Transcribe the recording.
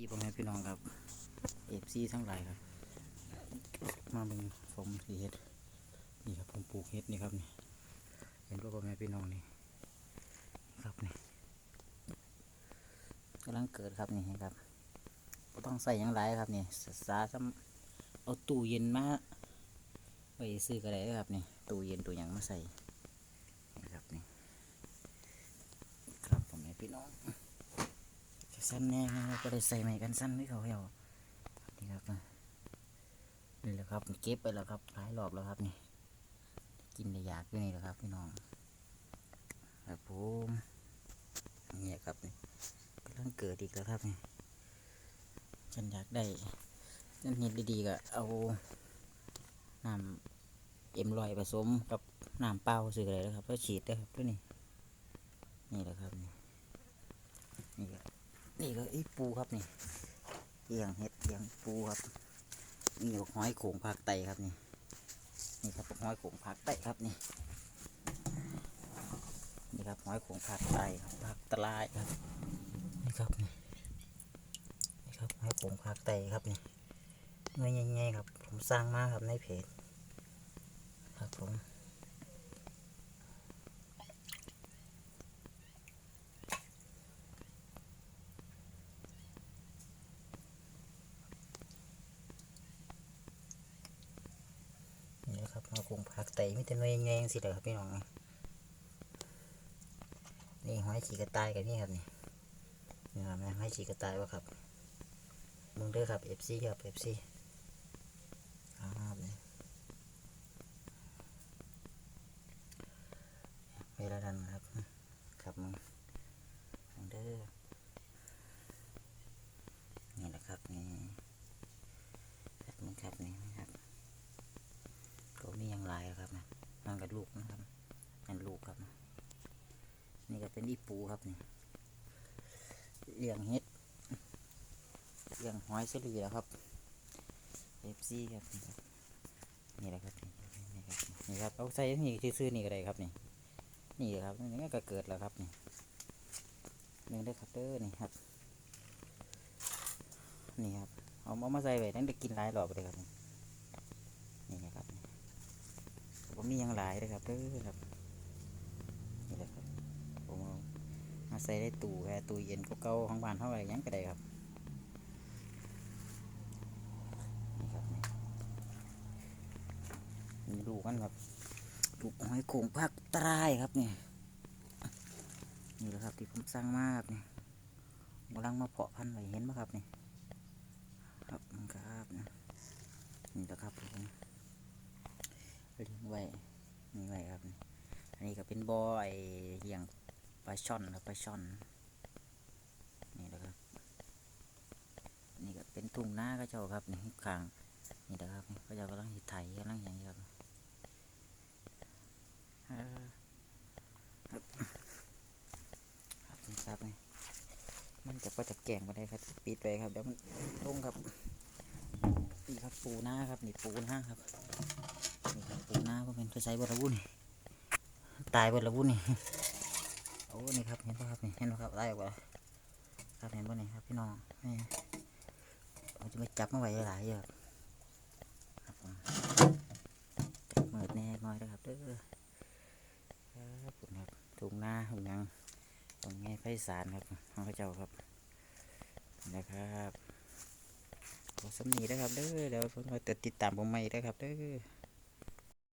ดีพ่อแม่พี่น้องครับเอฟซีทั้งหลายครับ มาเบิ่งผมสีเฮ็ดนี่ครับผมปลูกเฮ็ดนี่ครับนี่เห็นว่าพ่อแม่พี่น้องนี่ครับนี่กำลังเกิดครับนี่ครับต้องใส่ยังไรครับนี่สสาซ้ำเอาตู้เย็นมาไว้ซื้อก็ได้เด้อครับนี่ตู้เย็นตู้ยังมาใส่นี่ครับนี่ครับพ่อแม่พี่น้อง สั้นแน่ครับก็ได้ใส่ใหม่กันสั้นไม่เขาเหรอนี่ครับนี่แหละครับเก็บไปแล้วครับหลายรอบแล้วครับนี่ กินได้ยากอยู่นี่แหละครับพี่น้องครับผมเนี่ยครับนี่กำลังเกิดอีกแล้วครับนี่ฉันอยากได้ฉันเห็นดีๆก็เอาน้ำเอ็มลอยผสมกับน้ำเปล่าซื้ออะไรแล้วครับแล้วฉีดได้ครับด้วยนี่นี่แหละครับนี่นี่ นี่ก็ไอ้ปูครับนี่เอียงเห็ดเอียงปูครับนี่ห้อยโขงภาคไตครับนี่นี่ครับห้อยโขงภาคไตครับนี่นี่ครับห้อยโขงภาคไตครับภาคตะลายครับนี่ครับนี่นี่ครับห้อยโขงภาคไตครับนี่เงยใหญ่ๆครับ ผมสร้างมาครับในเพจครับผม นี่นะครับมาคงผักไตมีแต่หน่วยแงงสิเลยครับพี่น้องนี่หอยฉีกระต่ายกันนี่ครับนี่นี่ครับหอยฉีกระต่ายวะครับมึงเด้อครับเอฟซีครับเอฟซีครับนี่เวลาดันครับมึงมึงเด้อนี่แหละครับนี่ครับมึงครับนี่นะครับ ก็มีอย่างไรครับนะนั่นกับลูกนะครับนั่นลูกครับนะนี่ก็ เป็นอีปูครับนี่เลี้ยงเห็ดเลี้ยงหอยสลีแล้วครับเอฟซีครับนี่แหละครับนี่ครับนี่ครับเอาใส่นี่ซื้อๆนี่ก็ได้ครับนี่นี่ครับนี่ก็เกิดแล้วครับนี่นี่ได้อครับเด้อนี่ครับนี่ครับเอาเอามาใส่ไว้นั่นได้กินหลายรอบเลยครับนี่นี่นะครับผมมียังหลายเลยครับเด้อครับนี่แหละครับผมเอามา ใส่ได้ตู้แค่ตู้เย็นก็เก่าของบ้านเท่าไรยังก็ได้ครับนี่ครับนี่ดูกันครับลูหอยโขงภาคใต้ครับนี่นี่แหละครับที่ผมสั่งมาครับนี่กำลังมาเพาะพันธุ์ไว้เห็นไหมครับนี่ครับนครับนี่แหละครับผมเลี้ยงไว้นี่ไว้ครับนี่อันนี้ก็เป็นบอไอเลี้ยง ปลาช่อนครับปลาช่อนนี่แหละครับนี่ก็เป็นทุ่งนาก็เจ้าครับนี่ข้างนี่แหละครับก็จ้ากำลังหิไถกำลังอย่างนี้ครับอ่าครับครับนี่ครับนี่มันจะก็จะแกงมาได้ครับปิดไปครับเดี๋ยวมันลงครับนี่ครับปูหน้าครับนี่ปูหน้าครับนี่ครับปูนาก็เป็นตัวใช้บรวุนี่ตายบรวุนี่ อ้นี่ครับเห็นป่ะครับนี่เห็นป่ะครับไล่ออกมาครับเห็นป่ะนี่ครับพี่น้องนี่เราจะไปจับมาไว้หลายเยอะครับผมจับมือแน่น้อยนะครับเด้อครับครับถุงหน้าถุงยังตรงนี้ไฟสารครับของพระเจ้าครับนะครับขอสำนีนะครับเด้อเดี๋ยวผมจะติดตามผมใหม่นะครับเด้อ